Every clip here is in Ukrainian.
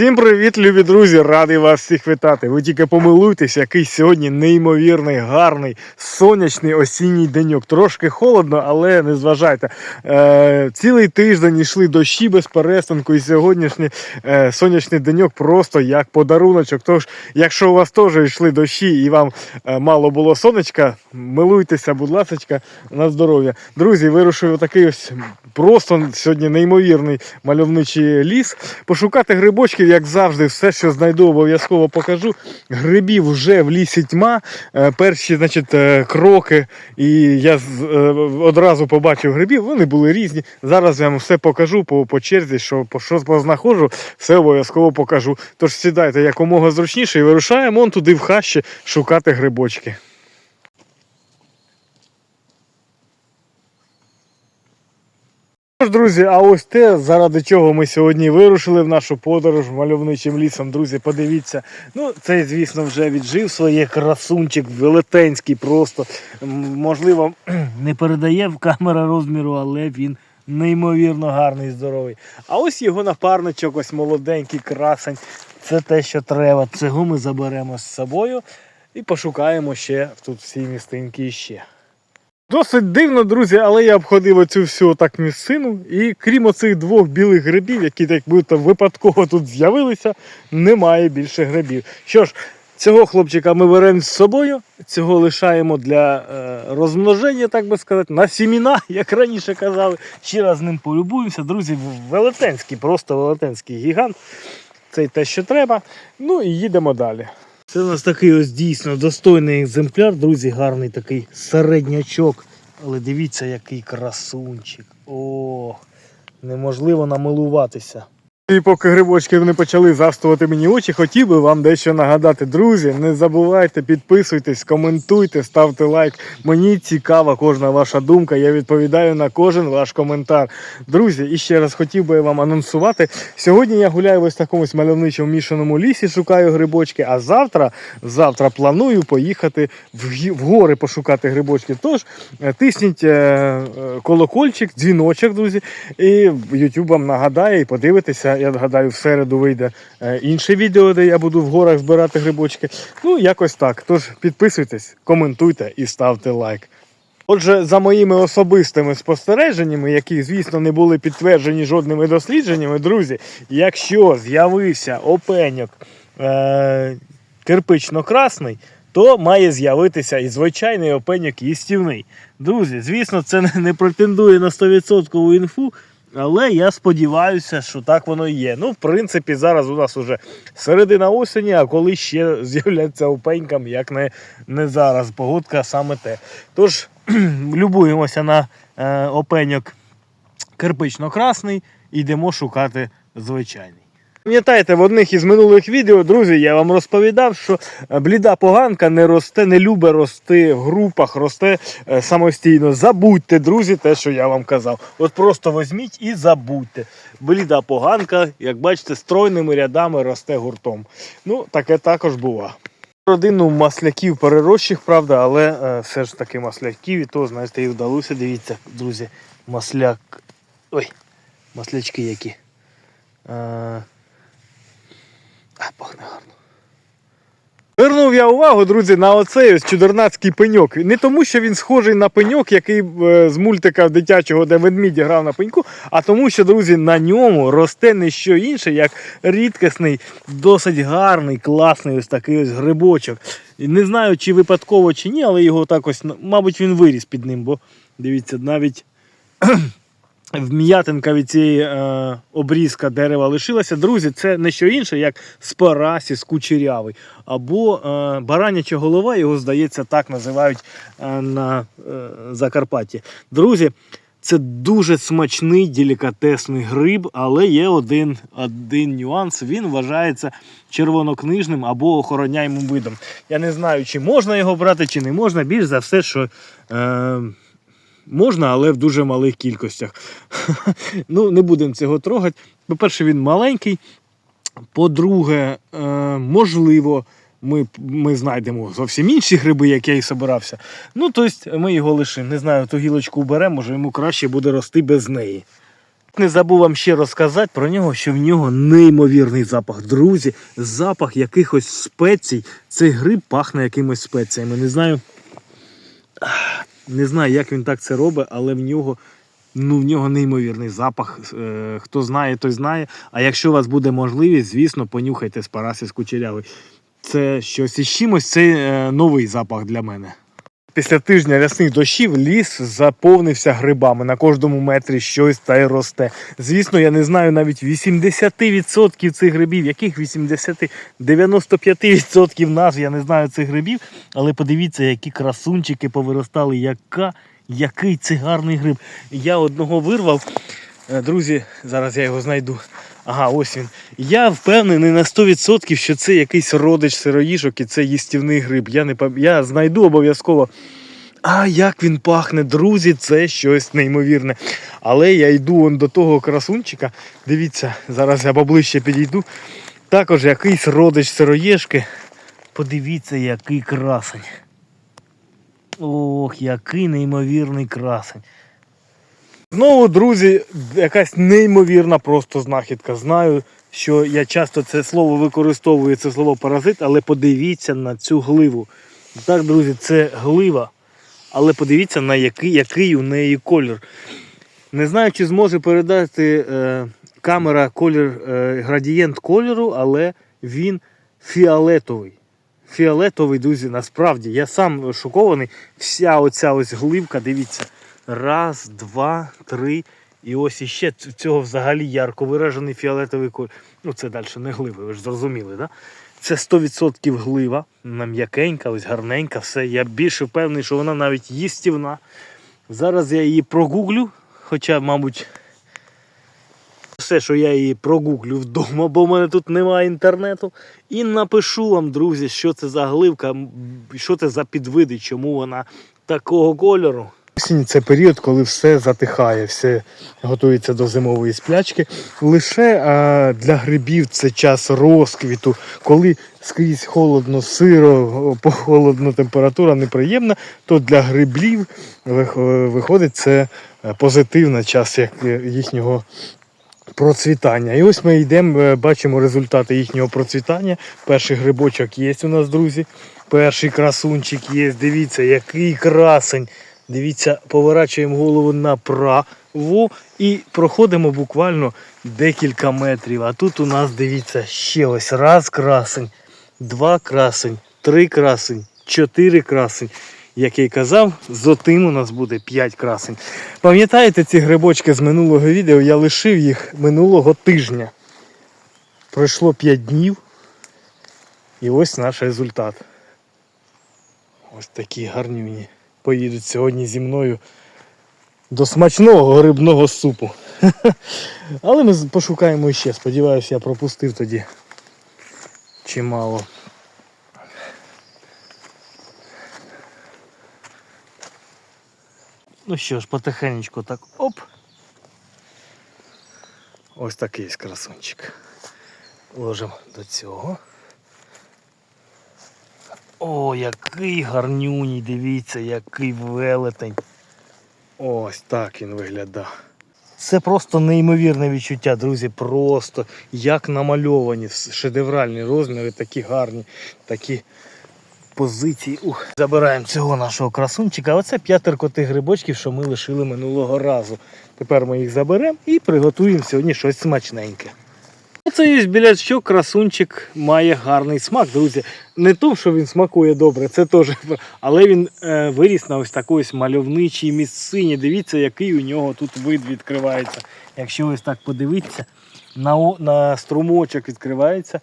Всім привіт, любі друзі! Радий вас всіх вітати. Ви тільки помилуйтесь, який сьогодні неймовірний, гарний, сонячний осінній деньок. Трошки холодно, але не зважайте. Е, цілий тиждень йшли дощі без перестанку, і сьогоднішній е, сонячний деньок просто як подаруночок. Тож, якщо у вас теж йшли дощі і вам е, мало було сонечка, милуйтеся, будь ласка, на здоров'я. Друзі, вирушив такий ось просто сьогодні неймовірний мальовничий ліс. Пошукати грибочків, як завжди, все, що знайду, обов'язково покажу. Грибів вже в лісі тьма. Е, Перші значить, е, кроки, і я е, одразу побачив грибів. Вони були різні. Зараз я вам все покажу по, по черзі, що по що познаходжу, все обов'язково покажу. Тож сідайте якомога зручніше і вирушаємо он туди в хащі шукати грибочки. Тож, друзі, а ось те, заради чого ми сьогодні вирушили в нашу подорож мальовничим лісом. Друзі, подивіться. Ну, цей, звісно, вже віджив своє красунчик, велетенський просто. Можливо, не передає в камера розміру, але він неймовірно гарний здоровий. А ось його напарничок, ось молоденький красень. Це те, що треба. Цього ми заберемо з собою і пошукаємо ще тут всі містинки ще. Досить дивно, друзі, але я обходив оцю всю так місцину, і крім оцих двох білих грибів, які так будто випадково тут з'явилися, немає більше грибів. Що ж, цього хлопчика ми беремо з собою, цього лишаємо для е, розмноження, так би сказати, на сіміна, як раніше казали. Ще раз ним полюбуємося. Друзі, велетенський, просто велетенський гігант. Це те, що треба. Ну і їдемо далі. Це у нас такий ось дійсно достойний екземпляр, друзі, гарний такий середнячок. Але дивіться, який красунчик. О, неможливо намилуватися. І поки грибочки не почали завстувати мені очі, хотів би вам дещо нагадати. Друзі, не забувайте, підписуйтесь, коментуйте, ставте лайк. Мені цікава кожна ваша думка. Я відповідаю на кожен ваш коментар. Друзі, і ще раз хотів би вам анонсувати. Сьогодні я гуляю в ось такому мальовничому мішаному лісі, шукаю грибочки, а завтра, завтра планую поїхати в, в гори пошукати грибочки. Тож е, тисніть е, е, колокольчик, дзвіночок, друзі, і YouTube вам нагадає і подивитеся. Я гадаю, в середу вийде е, інше відео, де я буду в горах збирати грибочки. Ну, якось так. Тож підписуйтесь, коментуйте і ставте лайк. Отже, за моїми особистими спостереженнями, які, звісно, не були підтверджені жодними дослідженнями, друзі, якщо з'явився опеньок е- кирпично-красний, то має з'явитися і звичайний опеньок їстівний. Друзі, звісно, це не- не претендує на 100% інфу, але я сподіваюся, що так воно і є. Ну, в принципі, зараз у нас уже середина осені, а коли ще з'являться опенькам, як не, не зараз. Погодка саме те. Тож, любуємося на е, опеньок кирпично-красний йдемо шукати звичайний. Пам'ятаєте, в одних із минулих відео, друзі, я вам розповідав, що е, бліда поганка не росте, не любить рости в групах, росте е, самостійно. Забудьте, друзі, те, що я вам казав. От просто візьміть і забудьте. Бліда поганка, як бачите, стройними рядами росте гуртом. Ну, таке також бува. Родину масляків перерощих, правда, але е, все ж таки масляків, і то, знаєте, і вдалося. Дивіться, друзі, масляк. Ой, маслячки які. Е, а, пахне гарно. Звернув я увагу, друзі, на оцей ось чудернацький пеньок. Не тому, що він схожий на пеньок, який е, з мультика дитячого, де ведмідь грав на пеньку, а тому, що, друзі, на ньому росте не що інше, як рідкісний, досить гарний, класний ось такий ось грибочок. Не знаю, чи випадково, чи ні, але його так ось, мабуть, він виріс під ним, бо дивіться, навіть вм'ятинка від цієї е, обрізка дерева лишилася. Друзі, це не що інше, як спарасіс кучерявий. Або е, бараняча голова, його, здається, так називають е, на е, Закарпатті. Друзі, це дуже смачний делікатесний гриб, але є один, один нюанс. Він вважається червонокнижним або охороняємим видом. Я не знаю, чи можна його брати, чи не можна. Більш за все, що. Е, Можна, але в дуже малих кількостях. ну, не будемо цього трогати. По-перше, він маленький. По-друге, е, можливо, ми, ми знайдемо зовсім інші гриби, як я і собирався. Ну, тобто, ми його лишимо. Не знаю, ту гілочку беремо, може йому краще буде рости без неї. Не забув вам ще розказати про нього, що в нього неймовірний запах. Друзі, запах якихось спецій. Цей гриб пахне якимось спеціями. Не знаю, не знаю, як він так це робить, але в нього, ну, в нього неймовірний запах. Е, хто знає, той знає. А якщо у вас буде можливість, звісно, понюхайте з параси з кучерявий. Це щось із чимось, це е, новий запах для мене. Після тижня рясних дощів ліс заповнився грибами. На кожному метрі щось та й росте. Звісно, я не знаю навіть 80% цих грибів, яких 80, 95% назв, я не знаю цих грибів. Але подивіться, які красунчики повиростали, яка, який це гарний гриб. Я одного вирвав. Е, Друзі, зараз я його знайду. Ага, ось він. Я впевнений на 100%, що це якийсь родич сироїжок і це їстівний гриб. Я не пам- я знайду обов'язково. А як він пахне, друзі, це щось неймовірне. Але я йду он до того красунчика. Дивіться, зараз я поближче підійду. Також якийсь родич сироєшки. Подивіться, який красень. Ох, який неймовірний красень. Знову, друзі, якась неймовірна просто знахідка. Знаю, що я часто це слово використовую, це слово паразит, але подивіться на цю гливу. Так, друзі, це глива. Але подивіться, на який, який у неї колір. Не знаю, чи зможе передати е, камера колір, е, градієнт кольору, але він фіолетовий. Фіолетовий, друзі, насправді. Я сам шокований. Вся оця ось гливка, дивіться. Раз, два, три. І ось іще цього взагалі ярко виражений фіолетовий колір. Ну, це далі не гливи, ви ж зрозуміли, да? Це 100% глива, вона м'якенька, ось гарненька, все. Я більше впевнений, що вона навіть їстівна. Зараз я її прогуглю, хоча, мабуть, все, що я її прогуглю вдома, бо в мене тут немає інтернету. І напишу вам, друзі, що це за гливка, що це за підвиди, чому вона такого кольору. Осінь це період, коли все затихає, все готується до зимової сплячки. Лише а, для грибів це час розквіту, коли скрізь холодно, сиро, похолодно, температура неприємна, то для гриблів виходить це е, позитивний час як е, їхнього процвітання. І ось ми йдемо, е, бачимо результати їхнього процвітання. Перший грибочок є у нас, друзі. Перший красунчик є. Дивіться, який красень. Дивіться, поворачуємо голову направо і проходимо буквально декілька метрів. А тут у нас, дивіться, ще ось раз красень, два красень, три красень, чотири красень. Як я й казав, з отим у нас буде 5 красень. Пам'ятаєте ці грибочки з минулого відео? Я лишив їх минулого тижня. Пройшло 5 днів. І ось наш результат. Ось такі гарнюні. Поїдуть сьогодні зі мною до смачного грибного супу. Але ми пошукаємо ще. Сподіваюся, я пропустив тоді чимало. Ну що ж, потихенечку так оп. Ось такий красунчик. Ложимо до цього. О, який гарнюній, дивіться, який велетень. Ось так він виглядає. Це просто неймовірне відчуття, друзі. Просто як намальовані, шедевральні розміри, такі гарні, такі позиції. Ух. Забираємо цього нашого красунчика. Оце п'ятерко тих грибочків, що ми лишили минулого разу. Тепер ми їх заберемо і приготуємо сьогодні щось смачненьке. Це є білячок, красунчик має гарний смак, друзі. Не то, що він смакує добре, це теж. Але він е, виріс на ось такій ось мальовничій місцині. Дивіться, який у нього тут вид відкривається. Якщо ось так подивитися, на, на струмочок відкривається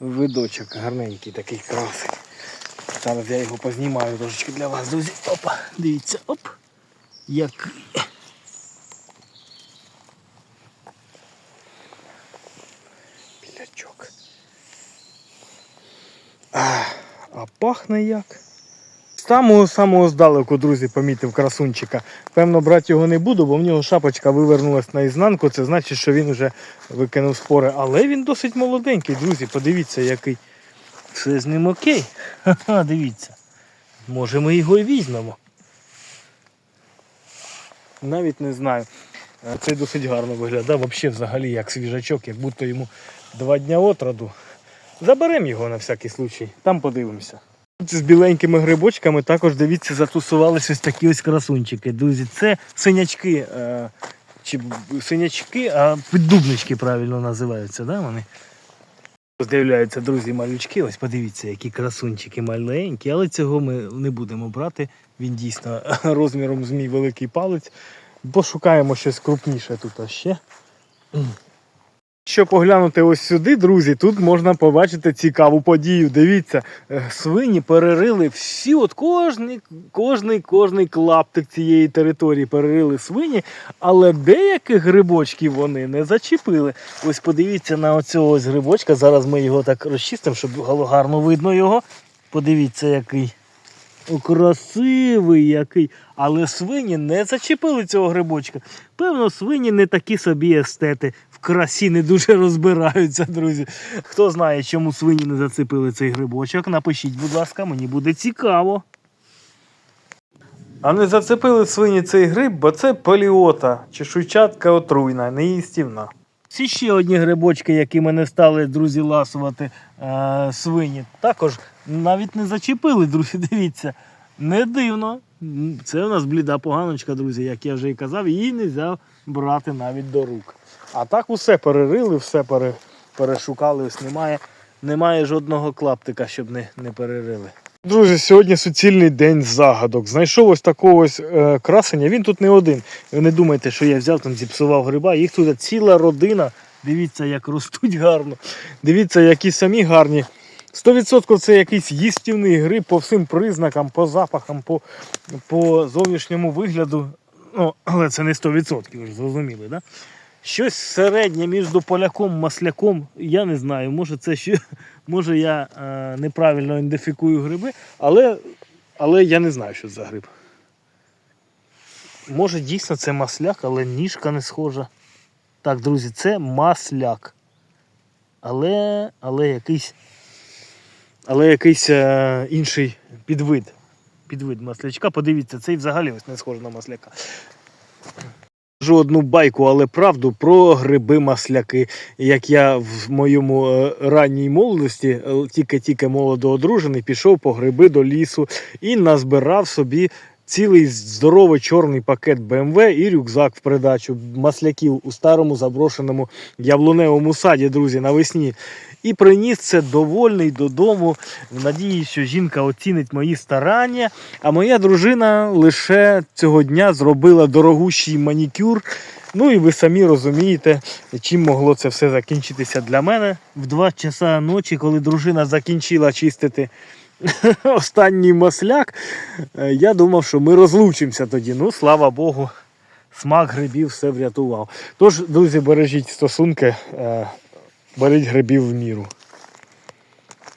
видочок. Гарненький такий красий. Зараз я його познімаю трошечки для вас, друзі. Опа, дивіться, оп. Який. Білячок. А, а пахне як. З самого самого здалеку, друзі, помітив красунчика. Певно, брати його не буду, бо в нього шапочка вивернулась наізнанку. Це значить, що він вже викинув спори. Але він досить молоденький, друзі. Подивіться, який. Все з ним окей. Ха-ха, дивіться. Може ми його і візьмемо. Навіть не знаю. Е, Цей досить гарно виглядає. Взагалі, взагалі, як свіжачок, як будто йому два дня от роду. Заберемо його на всякий случай, там подивимося. З біленькими грибочками також дивіться, затусувалися ось такі ось красунчики. Друзі, це синячки, е, чи синячки, а піддубнички правильно називаються, да, вони? З'являються, друзі, малючки. Ось подивіться, які красунчики маленькі, але цього ми не будемо брати. Він дійсно розміром з мій великий палець. Пошукаємо щось крупніше тут ще. Якщо поглянути ось сюди, друзі, тут можна побачити цікаву подію. Дивіться, е, свині перерили всі, от кожний, кожний, кожний клаптик цієї території перерили свині, але деяких грибочків вони не зачепили. Ось подивіться на оцього ось грибочка. Зараз ми його так розчистимо, щоб гарно видно його. Подивіться, який. О, красивий який. Але свині не зачепили цього грибочка. Певно, свині не такі собі естети. Красі не дуже розбираються, друзі. Хто знає, чому свині не зацепили цей грибочок, напишіть, будь ласка, мені буде цікаво. А не зацепили свині цей гриб, бо це поліота, чешуйчатка отруйна, неїстівна. Ці ще одні грибочки, які мене стали, друзі, ласувати е, свині, також навіть не зачепили, друзі. Дивіться. Не дивно. Це у нас бліда поганочка, друзі, як я вже і казав, її не можна брати навіть до рук. А так усе перерили, все пере, перешукали, ось немає, немає жодного клаптика, щоб не, не перерили. Друзі, сьогодні суцільний день загадок. Знайшов ось такого ось е, красення. Він тут не один. Ви не думайте, що я взяв там, зіпсував гриба. Їх тут ціла родина. Дивіться, як ростуть гарно. Дивіться, які самі гарні. 100% це якийсь їстівний гриб по всім признакам, по запахам, по, по зовнішньому вигляду. Ну, але це не 100%, ви ж зрозуміли, да? Щось середнє між поляком масляком, я не знаю, може це ще, може я е, неправильно ідентифікую гриби, але, але я не знаю, що це за гриб. Може дійсно це масляк, але ніжка не схожа. Так, друзі, це масляк. Але, але якийсь але якийсь е, інший підвид. Підвид маслячка. Подивіться, цей взагалі ось не схожий на масляка. Кажу одну байку, але правду про гриби масляки. Як я в моєму е, ранній молодості, е, тільки-тільки молодо одружений, пішов по гриби до лісу і назбирав собі цілий здоровий чорний пакет BMW і рюкзак в придачу масляків у старому заброшеному яблуневому саді, друзі, навесні. І приніс це довольний додому, в надії, що жінка оцінить мої старання. А моя дружина лише цього дня зробила дорогущий манікюр. Ну і ви самі розумієте, чим могло це все закінчитися для мене. В 2 часа ночі, коли дружина закінчила чистити останній масляк, е, я думав, що ми розлучимося тоді. Ну, слава Богу, смак грибів все врятував. Тож, друзі, бережіть стосунки. е, беріть грибів в міру.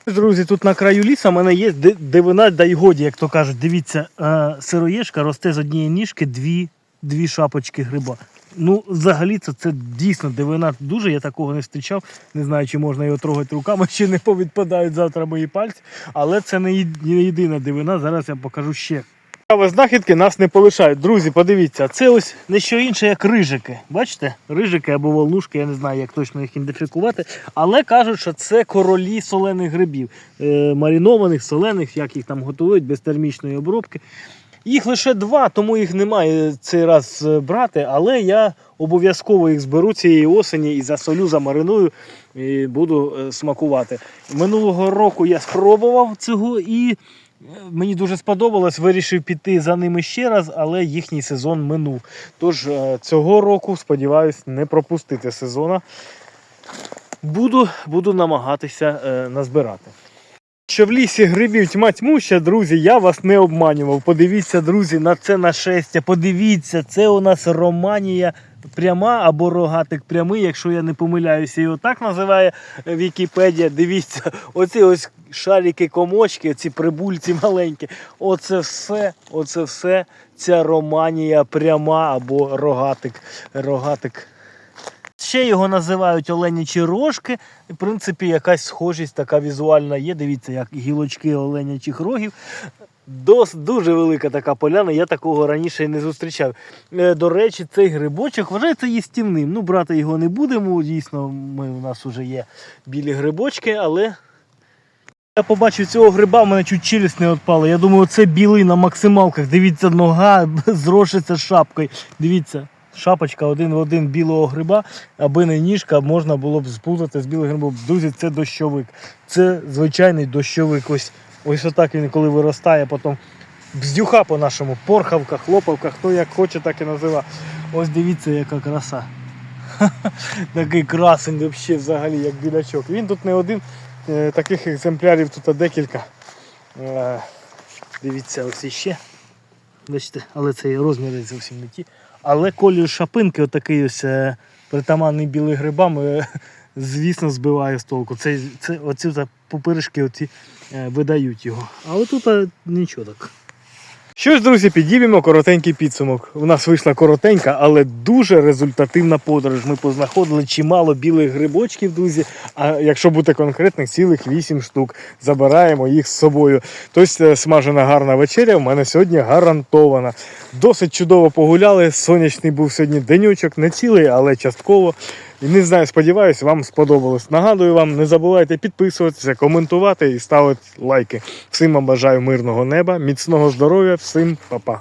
Друзі, тут на краю лісу в мене є ди- дивина, дай годі, як то кажуть. Дивіться, е, сироєшка росте з однієї ніжки дві, дві шапочки гриба. Ну, взагалі, це, це дійсно дивина дуже, я такого не зустрічав. Не знаю, чи можна його трогати руками, чи не повідпадають завтра мої пальці. Але це не єд- не єдина дивина. Зараз я покажу ще. Цікаві знахідки нас не полишають. Друзі, подивіться, це ось не що інше, як рижики. Бачите? Рижики або волнушки, я не знаю, як точно їх ідентифікувати. Але кажуть, що це королі солених грибів, е, маринованих, солених, як їх там готують, без термічної обробки. Їх лише два, тому їх немає цей раз е, брати, але я обов'язково їх зберу цієї осені і засолю, замариную і буду е, смакувати. Минулого року я спробував цього і е, мені дуже сподобалось. Вирішив піти за ними ще раз, але їхній сезон минув. Тож цього року, сподіваюсь, не пропустити сезона. Буду, буду намагатися назбирати. Що в лісі грибів тьма тьмуща, друзі, я вас не обманював. Подивіться, друзі, на це нашестя. Подивіться, це у нас Романія пряма або рогатик прямий, якщо я не помиляюся, його так називає Вікіпедія. Дивіться, оці ось шарики комочки, ці прибульці маленькі. Оце все, оце все ця Романія пряма або рогатик. рогатик. Ще його називають оленячі рожки. В принципі, якась схожість така візуальна є. Дивіться, як гілочки оленячих рогів. Дос, дуже велика така поляна, я такого раніше не зустрічав. Е, До речі, цей грибочок вважається їстівним. Ну, брати його не будемо. Дійсно, ми, у нас вже є білі грибочки, але. Я побачив цього гриба, в мене чуть челюсть не відпала. Я думаю, це білий на максималках. Дивіться, нога зрошиться шапкою. Дивіться, шапочка один в один білого гриба, аби не ніжка, можна було б спутати з білим грибом. Друзі, це дощовик. Це звичайний дощовик. Ось, ось отак він, коли виростає, потім бздюха по-нашому, порхавка, хлопавка, хто як хоче, так і називає. Ось дивіться, яка краса. Такий красень взагалі, взагалі, як білячок. Він тут не один, е, таких екземплярів тут декілька. Е, Дивіться, ось іще. Бачите, але це розміри зовсім не ті. Але колір шапинки, отакий ось е, притаманний білий грибам, е, звісно, збиває з толку. Це, це, оці пупиришки оці, е, видають його. А отут нічого так. Що ж, друзі, підіб'ємо коротенький підсумок. У нас вийшла коротенька, але дуже результативна подорож. Ми познаходили чимало білих грибочків, друзі. А якщо бути конкретних, цілих 8 штук. Забираємо їх з собою. Тобто е, смажена гарна вечеря в мене сьогодні гарантована. Досить чудово погуляли. Сонячний був сьогодні денючок, не цілий, але частково. І не знаю, сподіваюся, вам сподобалось. Нагадую вам, не забувайте підписуватися, коментувати і ставити лайки. Всім вам бажаю мирного неба, міцного здоров'я, всім па-па.